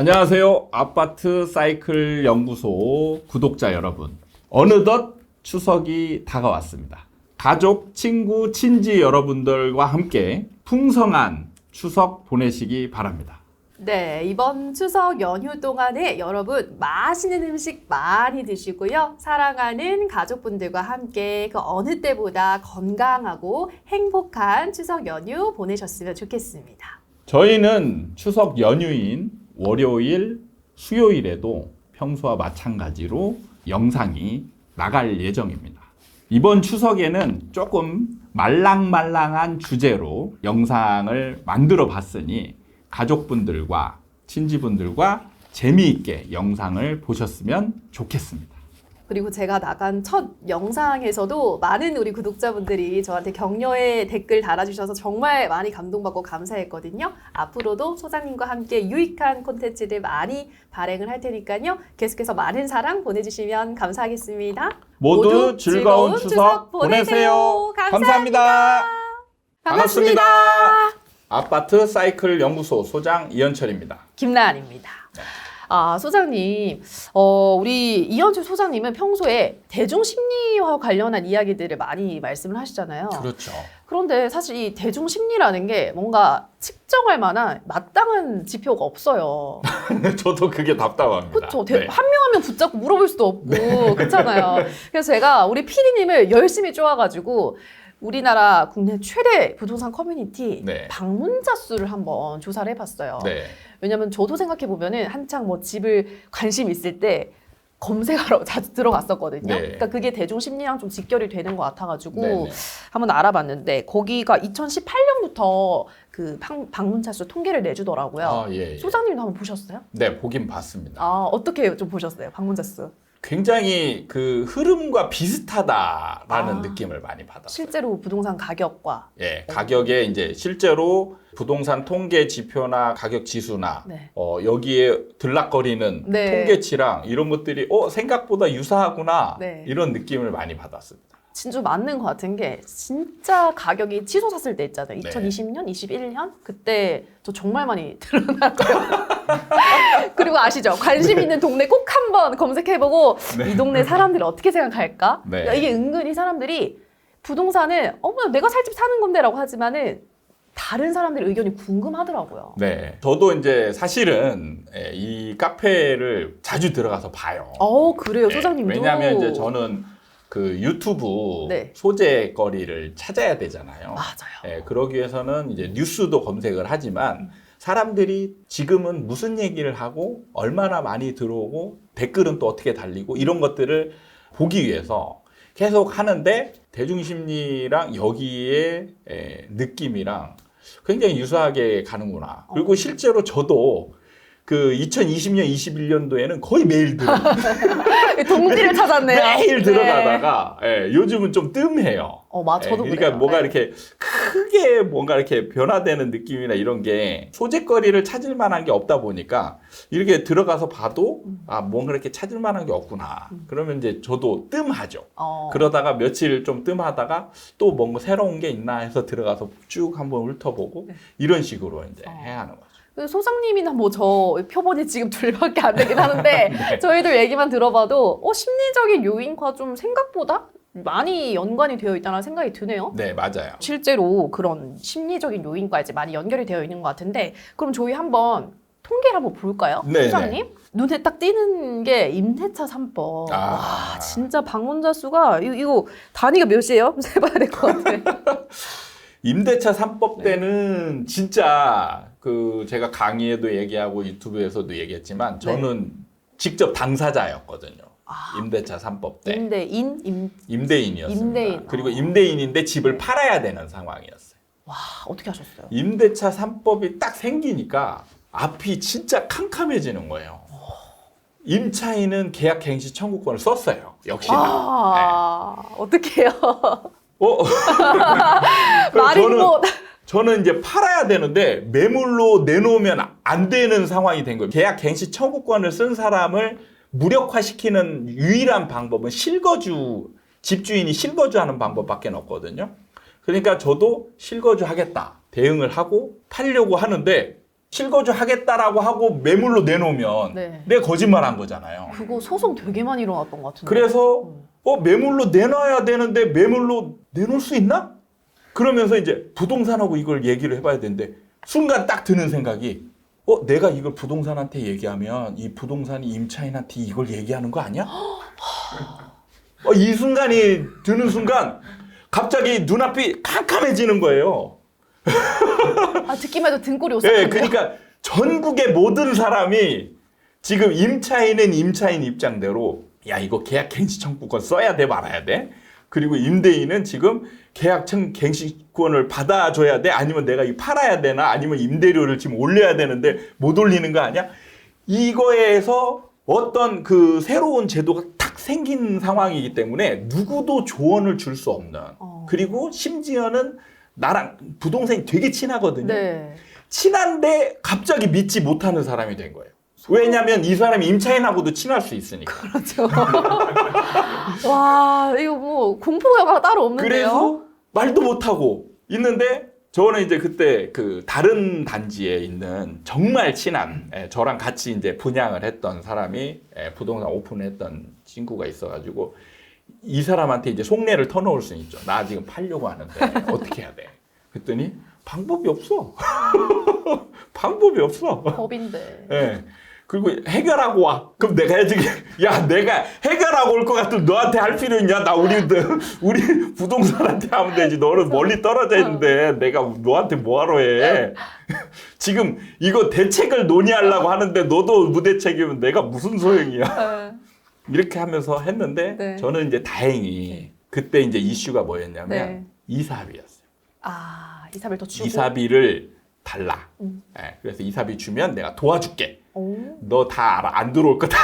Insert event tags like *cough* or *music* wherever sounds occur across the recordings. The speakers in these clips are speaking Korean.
안녕하세요. 아파트 사이클 연구소 구독자 여러분. 어느덧 추석이 다가왔습니다. 가족, 친구, 친지 여러분들과 함께 풍성한 추석 보내시기 바랍니다. 네, 이번 추석 연휴 동안에 여러분 맛있는 음식 많이 드시고요. 사랑하는 가족분들과 함께 그 어느 때보다 건강하고 행복한 추석 연휴 보내셨으면 좋겠습니다. 저희는 추석 연휴인 월요일, 수요일에도 평소와 마찬가지로 영상이 나갈 예정입니다. 이번 추석에는 조금 말랑말랑한 주제로 영상을 만들어 봤으니 가족분들과 친지분들과 재미있게 영상을 보셨으면 좋겠습니다. 그리고 제가 나간 첫 영상에서도 많은 우리 구독자분들이 저한테 격려의 댓글 달아주셔서 정말 많이 감동받고 감사했거든요. 앞으로도 소장님과 함께 유익한 콘텐츠들 많이 발행을 할 테니까요. 계속해서 많은 사랑 보내주시면 감사하겠습니다. 모두 즐거운 추석 보내세요. 감사합니다. 반갑습니다. 아파트 사이클 연구소 소장 이현철입니다. 김나은입니다. 아, 소장님, 어, 우리 이현철 소장님은 평소에 대중 심리와 관련한 이야기들을 많이 말씀을 하시잖아요. 그렇죠. 그런데 사실 이 대중 심리라는 게 뭔가 측정할 만한 마땅한 지표가 없어요. *laughs* 저도 그게 답답합니다. 그렇죠. 네. 한명한명 붙잡고 물어볼 수도 없고 그렇잖아요. 그래서 제가 우리 PD님을 열심히 쪼아가지고 우리나라 국내 최대 부동산 커뮤니티 네. 방문자 수를 한번 조사를 해봤어요. 네. 왜냐면 저도 생각해 보면은 한창 뭐 집을 관심 있을 때 검색하러 *laughs* 자주 들어갔었거든요. 네. 그러니까 그게 대중 심리랑 좀 직결이 되는 것 같아가지고 네, 네. 한번 알아봤는데 거기가 2018년부터 그 방, 방문자 수 통계를 내주더라고요. 아, 예, 예. 소장님도 한번 보셨어요? 네, 보긴 봤습니다. 아 어떻게 좀 보셨어요? 방문자 수? 굉장히 그 흐름과 비슷하다라는 아. 느낌을 많이 받았어요. 실제로 부동산 가격과 예, 가격에 이제 실제로 부동산 통계 지표나 가격 지수나 네. 어, 여기에 들락거리는 네. 통계치랑 이런 것들이 어 생각보다 유사하구나 네. 이런 느낌을 많이 받았습니다. 진짜 맞는 것 같은 게 진짜 가격이 치솟았을 때 있잖아요. 네. 2020년, 21년 그때 저 정말 많이 *laughs* 드러났고요. *laughs* 그리고 아시죠? 관심 있는 동네 꼭 한번 검색해보고 네. 이 동네 사람들이 어떻게 생각할까? 네. 그러니까 이게 은근히 사람들이 부동산을 어머 내가 살 집 사는 건데라고 하지만은 다른 사람들의 의견이 궁금하더라고요. 네, 저도 이제 사실은 예, 이 카페를 자주 들어가서 봐요. 어 그래요, 네, 소장님도. 왜냐하면 이제 저는 그 유튜브 네. 소재거리를 찾아야 되잖아요. 맞아요. 예, 그러기 위해서는 이제 뉴스도 검색을 하지만 사람들이 지금은 무슨 얘기를 하고 얼마나 많이 들어오고 댓글은 또 어떻게 달리고 이런 것들을 보기 위해서 계속 하는데 대중심리랑 여기에 에, 느낌이랑 굉장히 유사하게 가는구나. 그리고 어. 실제로 저도 그 2020년, 21년도에는 거의 매일 들어요. *laughs* 동지를 찾았네요. 매일 네. 들어가다가 예, 요즘은 좀 뜸해요. 어, 맞, 저도 예, 그러니까 그래요. 뭐가 네. 이렇게 크게 뭔가 이렇게 변화되는 느낌이나 이런 게 소재거리를 찾을 만한 게 없다 보니까 이렇게 들어가서 봐도 음. 아 뭔가 이렇게 찾을 만한 게 없구나. 그러면 이제 저도 뜸하죠. 어. 그러다가 며칠 좀 뜸하다가 또 뭔가 새로운 게 있나 해서 들어가서 쭉 한번 훑어보고 네. 이런 식으로 이제 어. 해야 하는. 그 소장님이나 뭐 저 표본이 지금 둘밖에 안 되긴 하는데 *laughs* 네. 저희들 얘기만 들어봐도 어, 심리적인 요인과 좀 생각보다 많이 연관이 되어 있다는 생각이 드네요. 네, 맞아요. 실제로 그런 심리적인 요인과 이제 많이 연결이 되어 있는 것 같은데 그럼 저희 한번 통계를 한번 볼까요? 네, 소장님? 눈에 딱 띄는 게 임대차 3법. 아. 와, 진짜 방문자 수가 이거, 이거 단위가 몇이에요? 세봐야 *laughs* 될 것 같아. *laughs* 임대차 3법 네. 때는 진짜 그 제가 강의에도 얘기하고 유튜브에서도 얘기했지만 저는 직접 당사자였거든요. 아. 임대차 3법 때 임대인, 임, 임대인이었습니다. 임대인. 그리고 어. 임대인인데 집을 팔아야 되는 상황이었어요. 와, 어떻게 하셨어요? 임대차 3법이 딱 생기니까 앞이 진짜 캄캄해지는 거예요. 임차인은 계약 갱시 청구권을 썼어요. 역시나. 아, 어떡해요. 어? *laughs* 그럼 말이 저는- 뭐. 저는 이제 팔아야 되는데 매물로 내놓으면 안 되는 상황이 된 거예요. 계약 갱시 청구권을 쓴 사람을 무력화시키는 유일한 방법은 실거주 집주인이 실거주하는 방법밖에 없거든요. 그러니까 저도 실거주 하겠다 대응을 하고 팔려고 하는데 실거주 하겠다라고 하고 매물로 내놓으면 네. 내가 거짓말한 거잖아요. 그거 소송 되게 많이 일어났던 것 같은데. 그래서 음. 어 매물로 내놔야 되는데 매물로 내놓을 수 있나? 그러면서 이제 부동산하고 이걸 얘기를 해봐야 되는데 순간 딱 드는 생각이 어 내가 이걸 부동산한테 얘기하면 이 부동산이 임차인한테 이걸 얘기하는 거 아니야? *gasps* 어, 이 순간이 드는 순간 갑자기 눈앞이 캄캄해지는 거예요. *laughs* 아 듣기만 해도 등골이 예, 오싹하네요. 그러니까 전국의 모든 사람이 지금 임차인은 임차인 입장대로 야 이거 계약 갱시 청구권 써야 돼 말아야 돼. 그리고 임대인은 지금 계약 청 갱시권을 받아줘야 돼. 아니면 내가 이 팔아야 되나? 아니면 임대료를 지금 올려야 되는데 못 올리는 거 아니야? 이거에서 어떤 그 새로운 제도가 탁 생긴 상황이기 때문에 누구도 조언을 줄 수 없는. 어. 그리고 심지어는 나랑 부동산이 되게 친하거든요. 네. 친한데 갑자기 믿지 못하는 사람이 된 거예요. 왜냐하면 이 사람이 임차인하고도 친할 수 있으니까. 그렇죠. *laughs* 와 이거 뭐 공포 영화가 따로 없는데요. 그래서 말도 못하고 있는데 저는 이제 그때 그 다른 단지에 있는 정말 친한 예, 저랑 같이 이제 분양을 했던 사람이 예, 부동산 오픈했던 친구가 있어가지고 이 사람한테 이제 속내를 터놓을 수는 있죠. 나 지금 팔려고 하는데 어떻게 해야 돼? 그랬더니 방법이 없어. *laughs* 방법이 없어. 법인데. 예. 그리고 해결하고 와. 그럼 내가 해야지. *laughs* 야, 내가 해결하고 올 것 같으면 너한테 할 필요 있냐? 나 우리 우리 부동산한테 하면 되지. 너는 멀리 떨어져 있는데 내가 너한테 뭐하러 해? *laughs* 지금 이거 대책을 논의하려고 하는데 너도 무대책이면 내가 무슨 소용이야? 네. *laughs* 이렇게 하면서 했는데 네. 저는 이제 다행히 그때 이제 이슈가 뭐였냐면 네. 이사비였어요. 아 이사비를 더 주고. 이사비를 달라. 음. 예, 그래서 이사비 주면 내가 도와줄게. 오. 너다 알아. 안 들어올 거다.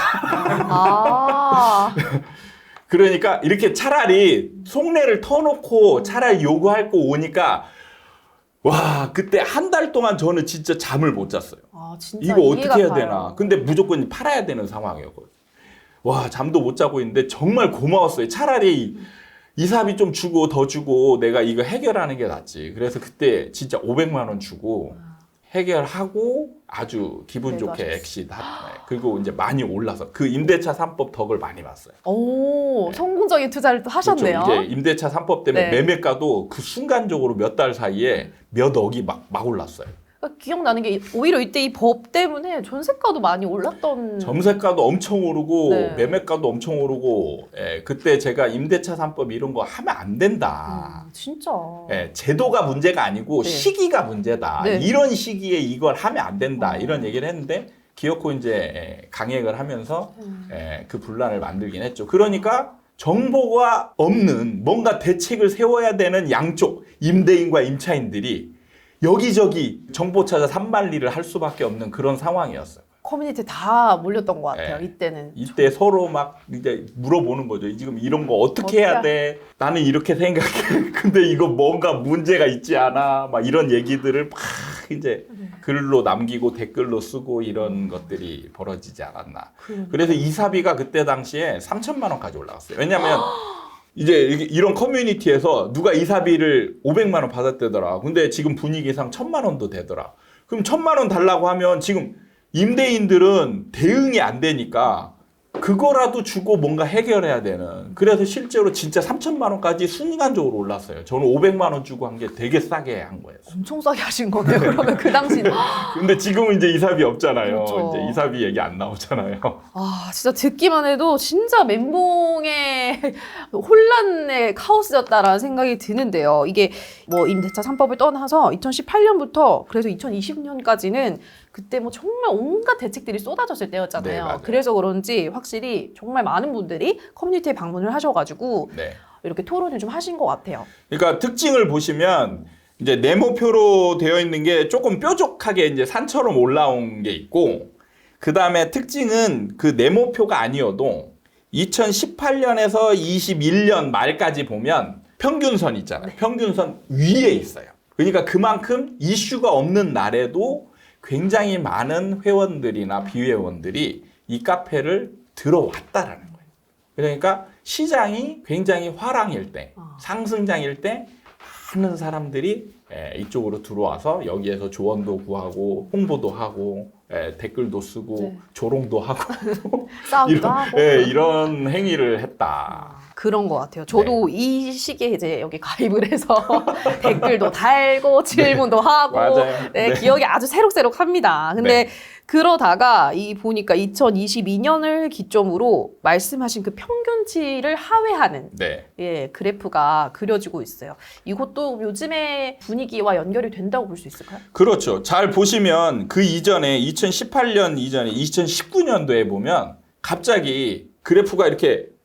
아. *laughs* 그러니까 이렇게 차라리 속내를 터놓고 차라리 요구할 거 오니까 와 그때 한 달 동안 저는 진짜 잠을 못 잤어요. 아 진짜 이거 어떻게 해야 가요. 되나. 근데 무조건 팔아야 되는 상황이었거든요. 와 잠도 못 자고 있는데 정말 고마웠어요. 차라리 이사비 좀 주고 더 주고 내가 이거 해결하는 게 낫지. 그래서 그때 진짜 500만 원 주고 해결하고 아주 기분 네, 좋게. 엑시트 하- 네. 그리고 이제 많이 올라서 그 임대차 3법 덕을 많이 봤어요. 오 성공적인 투자를 또 하셨네요. 그렇죠. 이제 임대차 3법 때문에 네. 매매가도 그 순간적으로 몇 달 사이에 몇 억이 막, 막 올랐어요. 기억나는 게 오히려 이때 이 법 때문에 전세가도 많이 올랐던. 점세가도 엄청 오르고 네. 매매가도 엄청 오르고 예, 그때 제가 임대차 3법 이런 거 하면 안 된다. 음, 진짜. 예, 제도가 문제가 아니고 네. 시기가 문제다. 네. 이런 시기에 이걸 하면 안 된다. 어. 이런 얘기를 했는데 기어코 이제 예, 강행을 하면서 음. 예, 그 분란을 만들긴 했죠. 그러니까 정보가 없는 뭔가 대책을 세워야 되는 양쪽 임대인과 임차인들이 여기저기 정보 찾아 산만리를 할 수밖에 없는 그런 상황이었어요. 커뮤니티 다 몰렸던 것 같아요. 네. 이때는. 이때 서로 막 이제 물어보는 거죠. 지금 이런 거 어떻게 해야 돼? 나는 이렇게 생각해. *laughs* 근데 이거 뭔가 문제가 있지 않아? 막 이런 얘기들을 막 이제 네. 글로 남기고 댓글로 쓰고 이런 것들이 벌어지지 않았나. 그- 그래서 이사비가 그때 당시에 3천만 원까지 올라갔어요. 왜냐하면 *gasps* *gasps* 이제 이런 커뮤니티에서 누가 이사비를 500만 원 받았대더라. 근데 지금 분위기상 1000만 원도 되더라. 그럼 1000만 원 달라고 하면 지금 임대인들은 대응이 안 되니까 그거라도 주고 뭔가 해결해야 되는. 그래서 실제로 진짜 3천만 원까지 순간적으로 올랐어요. 저는 500만 원 주고 한 게 되게 싸게 한 거예요. 엄청 싸게 하신 거네요. 그러면 그 당시는. *laughs* 근데 지금은 이제 이사비 없잖아요. 그렇죠. 이제 이사비 얘기 안 나오잖아요. 아, 진짜 듣기만 해도 진짜 멘붕의 혼란의 카오스였다라는 생각이 드는데요. 이게 뭐 임대차 3법을 떠나서 2018년부터 그래서 2020년까지는 그때 뭐 정말 온갖 대책들이 쏟아졌을 네, 때였잖아요. 맞아요. 그래서 그런지 확실히 정말 많은 분들이 커뮤니티에 방문을 하셔가지고 네. 이렇게 토론을 좀 하신 것 같아요. 그러니까 특징을 보시면 이제 네모표로 되어 있는 게 조금 뾰족하게 이제 산처럼 올라온 게 있고 그 다음에 특징은 그 네모표가 아니어도 2018년에서 21년 말까지 보면 평균선 있잖아요. 평균선 위에 있어요. 그러니까 그만큼 이슈가 없는 날에도 굉장히 많은 회원들이나 비회원들이 이 카페를 들어왔다라는 거예요. 그러니까 시장이 굉장히 화랑일 때, 아. 상승장일 때 많은 사람들이 예, 이쪽으로 들어와서 여기에서 조언도 구하고 홍보도 하고 예, 댓글도 쓰고 네. 조롱도 하고 *laughs* 싸우기도 이런, 하고. 예, 이런 행위를 했다. 그런 것 같아요. 저도 이 시기에 이제 여기 가입을 해서 *laughs* 댓글도 달고 질문도 하고 맞아요. 네, 네. 기억이 아주 새록새록합니다. 근데 그러다가 이 보니까 2022년을 기점으로 말씀하신 그 평균치를 하회하는 네. 예, 그래프가 그려지고 있어요. 이것도 요즘의 분위기와 연결이 된다고 볼 수 있을까요? 그렇죠. 잘 보시면 그 이전에 2018년 이전에 2019년도에 보면 갑자기 그래프가 이렇게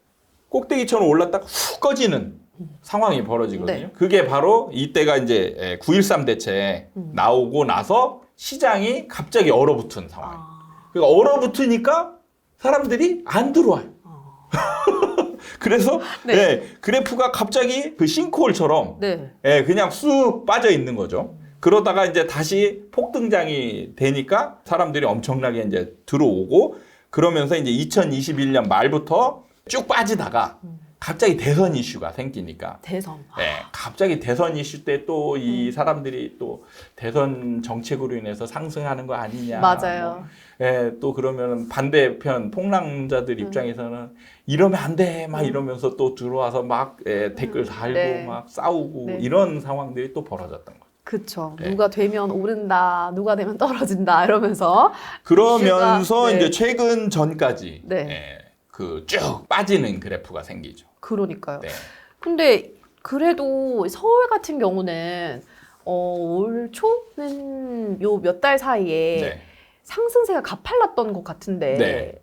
꼭대기처럼 올랐다가 훅 꺼지는 상황이 벌어지거든요. 네. 그게 바로 이때가 이제 9.13 대책 음. 나오고 나서 시장이 갑자기 얼어붙은 상황. 아, 그러니까 얼어붙으니까 사람들이 안 들어와요. 어. *laughs* 그래서 네. 예, 그래프가 갑자기 그 싱크홀처럼 네. 예, 그냥 쑥 빠져 있는 거죠. 그러다가 이제 다시 폭등장이 되니까 사람들이 엄청나게 이제 들어오고 그러면서 이제 2021년 말부터 쭉 빠지다가 갑자기 대선 이슈가 생기니까 대선. 예, 갑자기 대선 이슈 때 또이 음. 사람들이 또 대선 정책으로 인해서 상승하는 거 아니냐. 맞아요. 뭐, 예, 또 그러면 반대편 폭락자들 음. 입장에서는 이러면 안 돼. 막 이러면서 또 들어와서 막 예, 댓글 달고 네. 막 싸우고 네. 이런 상황들이 또 벌어졌던 거예요. 그쵸. 네. 누가 되면 오른다, 누가 되면 떨어진다 이러면서 그러면서 이슈가, 네. 이제 최근 전까지 네. 예, 그 쭉 빠지는 그래프가 생기죠. 그러니까요. 네. 근데 그래도 서울 같은 경우는 어, 올 초는 요 몇 달 사이에 네. 상승세가 가팔랐던 것 같은데 네.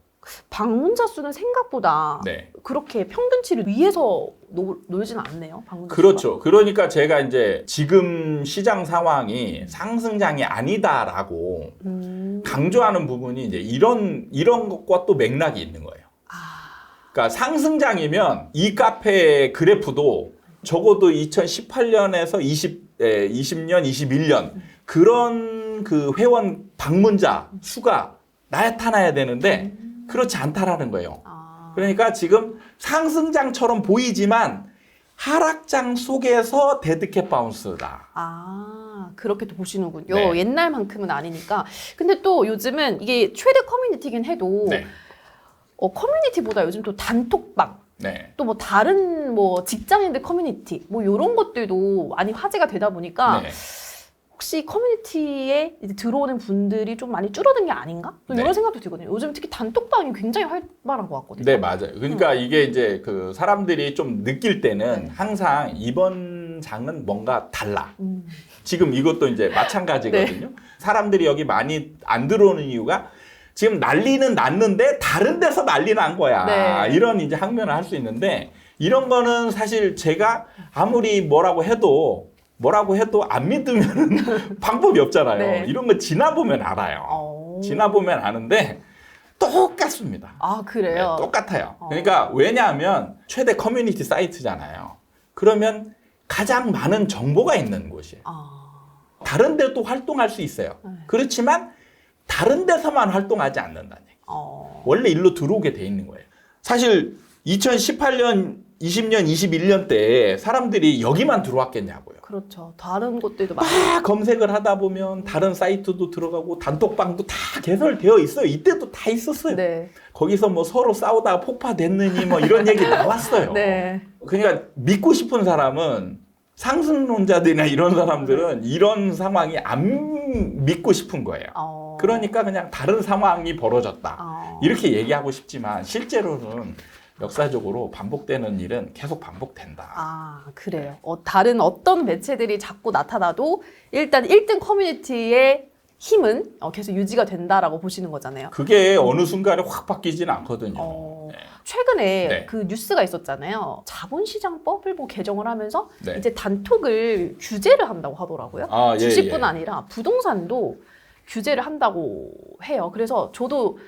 방문자 수는 생각보다 네. 그렇게 평균치를 위해서 놀, 놀진 않네요. 방문자 그렇죠. 그러니까 제가 이제 지금 시장 상황이 상승장이 아니다라고 수가. 음, 강조하는 부분이 이제 이런 이런 것과 또 맥락이 있는 거예요. 아, 그러니까 상승장이면 이 카페의 그래프도 적어도 2018년에서 20, 에, 20년, 21년 그런 그 회원 방문자 수가 나타나야 되는데 그렇지 않다라는 거예요. 아, 그러니까 지금 상승장처럼 보이지만 하락장 속에서 데드캣 바운스다. 아, 그렇게 또 보시는군요. 네. 옛날만큼은 아니니까. 근데 또 요즘은 이게 최대 커뮤니티긴 해도 네. 어, 커뮤니티보다 요즘 또 단톡방 네. 또 뭐 다른 뭐 직장인들 커뮤니티 뭐 이런 것들도 많이 화제가 되다 보니까 네. 혹시 커뮤니티에 이제 들어오는 분들이 좀 많이 줄어든 게 아닌가? 또 네. 이런 생각도 들거든요. 요즘 특히 단톡방이 굉장히 활발한 것 같거든요. 네, 맞아요. 그러니까 이게 이제 그 사람들이 좀 느낄 때는 네. 항상 이번 장은 뭔가 달라. 음, 지금 이것도 이제 마찬가지거든요. 사람들이 여기 많이 안 들어오는 이유가 지금 난리는 났는데 다른 데서 난리 난 거야. 네. 이런 이제 항변을 할 수 있는데 이런 거는 사실 제가 아무리 뭐라고 해도 뭐라고 해도 안 믿으면 *laughs* 방법이 없잖아요. 네. 이런 거 지나보면 알아요. 어. 지나보면 아는데 똑같습니다. 아 그래요. 네, 똑같아요. 어. 그러니까 왜냐하면 최대 커뮤니티 사이트잖아요. 그러면 가장 많은 정보가 있는 곳이에요. 아, 다른 데도 활동할 수 있어요. 네. 그렇지만 다른 데서만 활동하지 않는다는 얘기. 어. 원래 일로 들어오게 돼 있는 거예요. 사실 2018년, 20년, 21년 때 사람들이 여기만 들어왔겠냐고요. 그렇죠. 다른 곳들도 많이. 막 검색을 하다 보면 다른 사이트도 들어가고 단톡방도 다 개설되어 있어요. 이때도 다 있었어요. 네. 거기서 뭐 서로 싸우다가 폭파됐느니 뭐 이런 얘기 *laughs* 나왔어요. 네. 그러니까 믿고 싶은 사람은 상승론자들이나 이런 사람들은 이런 상황이 안 믿고 싶은 거예요. 어. 그러니까 그냥 다른 상황이 벌어졌다. 어. 이렇게 얘기하고 싶지만 실제로는 역사적으로 반복되는 일은 계속 반복된다. 아, 그래요. 어, 다른 어떤 매체들이 자꾸 나타나도 일단 1등 커뮤니티의 힘은 어, 계속 유지가 된다라고 보시는 거잖아요. 그게 어느 순간에 확 바뀌지는 않거든요. 어, 네. 최근에 네. 그 뉴스가 있었잖아요. 자본시장법을 뭐 개정을 하면서 네. 이제 단톡을 규제를 한다고 하더라고요. 아, 예, 주식뿐 예. 아니라 부동산도 규제를 한다고 해요. 그래서 저도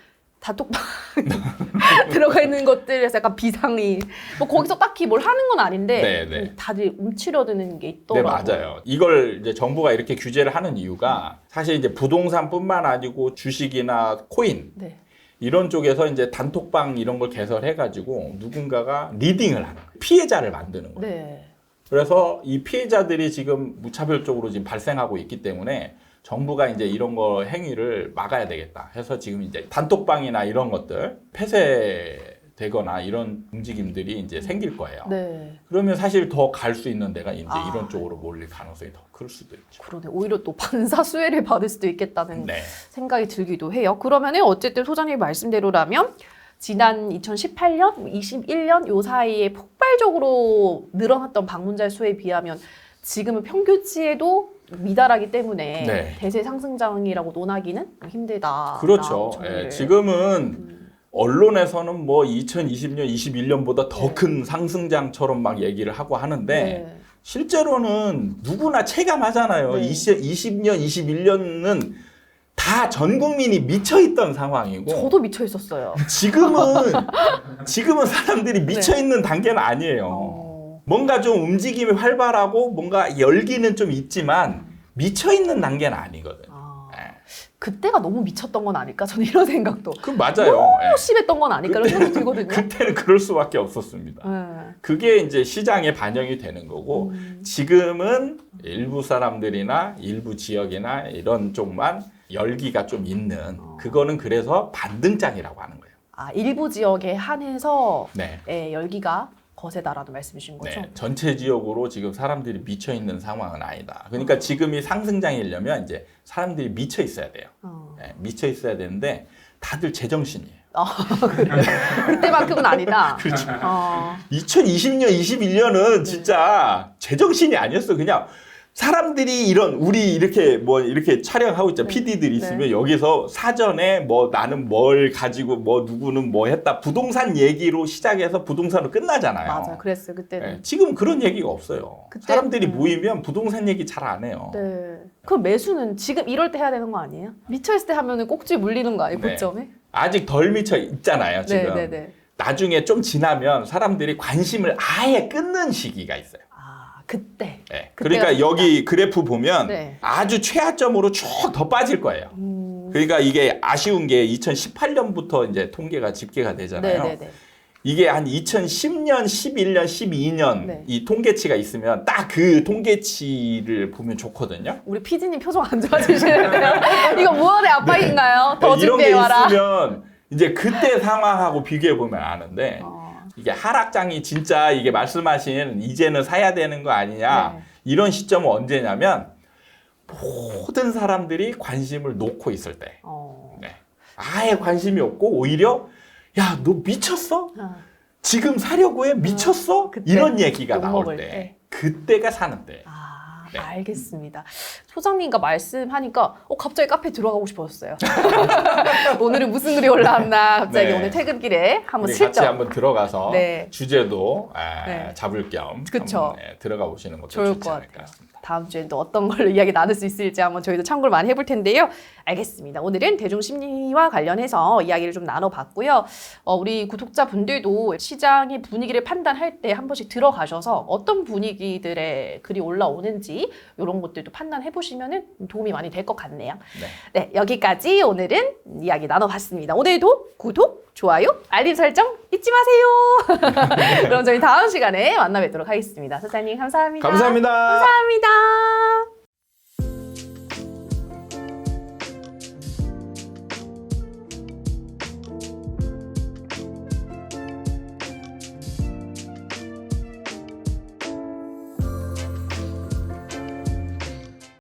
단톡방 *laughs* 들어가 있는 것들에서 약간 비상이 뭐 거기서 딱히 뭘 하는 건 아닌데 네, 네. 좀 다들 움츠려드는 게 네, 있더라고요. 맞아요. 이걸 이제 정부가 이렇게 규제를 하는 이유가 사실 이제 부동산뿐만 아니고 주식이나 코인 네. 이런 쪽에서 이제 단톡방 이런 걸 개설해가지고 누군가가 리딩을 하는 거예요. 피해자를 만드는 거예요. 네. 그래서 이 피해자들이 지금 무차별적으로 지금 발생하고 있기 때문에 정부가 이제 이런 거 행위를 막아야 되겠다 해서 지금 이제 단톡방이나 이런 것들 폐쇄되거나 이런 움직임들이 이제 생길 거예요. 네. 그러면 사실 더 갈 수 있는 데가 이제 아. 이런 쪽으로 몰릴 가능성이 더 클 수도 있죠. 그러네. 오히려 또 반사 수혜를 받을 수도 있겠다는 네. 생각이 들기도 해요. 그러면은 어쨌든 소장님 말씀대로라면 지난 2018년, 21년 요 사이에 폭발적으로 늘어났던 방문자 수에 비하면 지금은 평균치에도 미달하기 때문에 네. 대세 상승장이라고 논하기는 힘들다. 그렇죠. 예, 지금은 언론에서는 뭐 2020년, 21년보다 더 네. 큰 상승장처럼 막 얘기를 하고 하는데 네. 실제로는 누구나 체감하잖아요. 네. 20, 20 년, 21년은 다 전 국민이 미쳐 있던 상황이고 저도 미쳐 있었어요. 지금은 *laughs* 지금은 사람들이 미쳐 있는 단계는 아니에요. 네. 어. 뭔가 좀 움직임이 활발하고 뭔가 열기는 좀 있지만 미쳐 있는 단계는 아니거든. 아, 예. 그때가 너무 미쳤던 건 아닐까? 저는 이런 생각도. 그 맞아요. 예. 너무 심했던 건 아닐까? 이런 생각이 들거든요. 그때는 그럴 수밖에 없었습니다. 네. 그게 이제 시장에 반영이 되는 거고 음. 지금은 일부 사람들이나 일부 지역이나 이런 쪽만 열기가 좀 있는 어. 그거는 그래서 반등장이라고 하는 거예요. 아, 일부 지역에 한해서 네. 예, 열기가 거세다라는 말씀이신 거죠? 네. 전체 지역으로 지금 사람들이 미쳐 있는 상황은 아니다. 그러니까 지금이 상승장이려면 이제 사람들이 미쳐 있어야 돼요. 어. 네, 미쳐 있어야 되는데 다들 제정신이에요. 그때만큼은 아니다. *laughs* 그렇죠. 어. 2020년, 21년은 진짜 제정신이 아니었어. 그냥 사람들이 이런 우리 이렇게 뭐 이렇게 촬영하고 있잖아. 네. PD들이 있으면 여기서 사전에 뭐 나는 뭘 가지고 뭐 누구는 뭐 했다. 부동산 얘기로 시작해서 부동산으로 끝나잖아요. 맞아, 그랬어요 그때는. 네, 지금 그런 얘기가 없어요. 그때- 사람들이 음. 모이면 부동산 얘기 잘 안 해요. 네. 그럼 매수는 지금 이럴 때 해야 되는 거 아니에요? 미쳐 있을 때 하면은 꼭지 물리는 거 아니에요? 네. 고점에? 아직 덜 미쳐 있잖아요. 지금. 네, 네, 네. 나중에 좀 지나면 사람들이 관심을 아예 끊는 시기가 있어요. 아, 그때. 네. 그러니까. 여기 그래프 보면 네. 아주 최하점으로 쭉 더 빠질 거예요. 음. 그러니까 이게 아쉬운 게 2018년부터 이제 통계가 집계가 네, 되잖아요. 네, 네. 이게 한 2010년, 11년, 12년 네. 이 통계치가 있으면 딱 그 통계치를 보면 좋거든요. 우리 피디님 표정 안 좋아지시는데요? *laughs* 이거 무언의 압박인가요? 더 네. 이런 게 준비해와라. 있으면 이제 그때 상황하고 비교해 보면 아는데 어. 이게 하락장이 진짜 이게 말씀하신 이제는 사야 되는 거 아니냐 네. 이런 시점은 언제냐면 모든 사람들이 관심을 놓고 있을 때 어. 네. 아예 관심이 없고 오히려 야 너 미쳤어? 아, 지금 사려고 해? 미쳤어? 그때 이런 얘기가 욕 나올 때, 때. 그때가 사는 때 아, 네. 알겠습니다. 소장님과 말씀하니까 어, 갑자기 카페 들어가고 싶어졌어요. *laughs* 오늘은 무슨 글이 올라왔나 갑자기 네. 오늘 퇴근길에 한번 우리 같이 한번 들어가서 네. 주제도 아, 네. 잡을 겸 그쵸. 한번, 네, 들어가 보시는 것도 좋을 좋지 것 않을까 같아요. 싶습니다. 다음 주엔 또 어떤 걸로 *laughs* 이야기 나눌 수 있을지 한번 저희도 참고를 많이 해볼 텐데요. 알겠습니다. 오늘은 대중심리와 관련해서 이야기를 좀 나눠봤고요. 어, 우리 구독자분들도 시장의 분위기를 판단할 때 한 번씩 들어가셔서 어떤 분위기들의 글이 올라오는지 이런 것들도 판단해 보시면 도움이 많이 될 것 같네요. 네. 네, 여기까지 오늘은 이야기 나눠봤습니다. 오늘도 구독, 좋아요, 알림 설정 잊지 마세요. *laughs* 그럼 저희 다음 시간에 만나 뵙도록 하겠습니다. 소장님 감사합니다. 감사합니다. 감사합니다.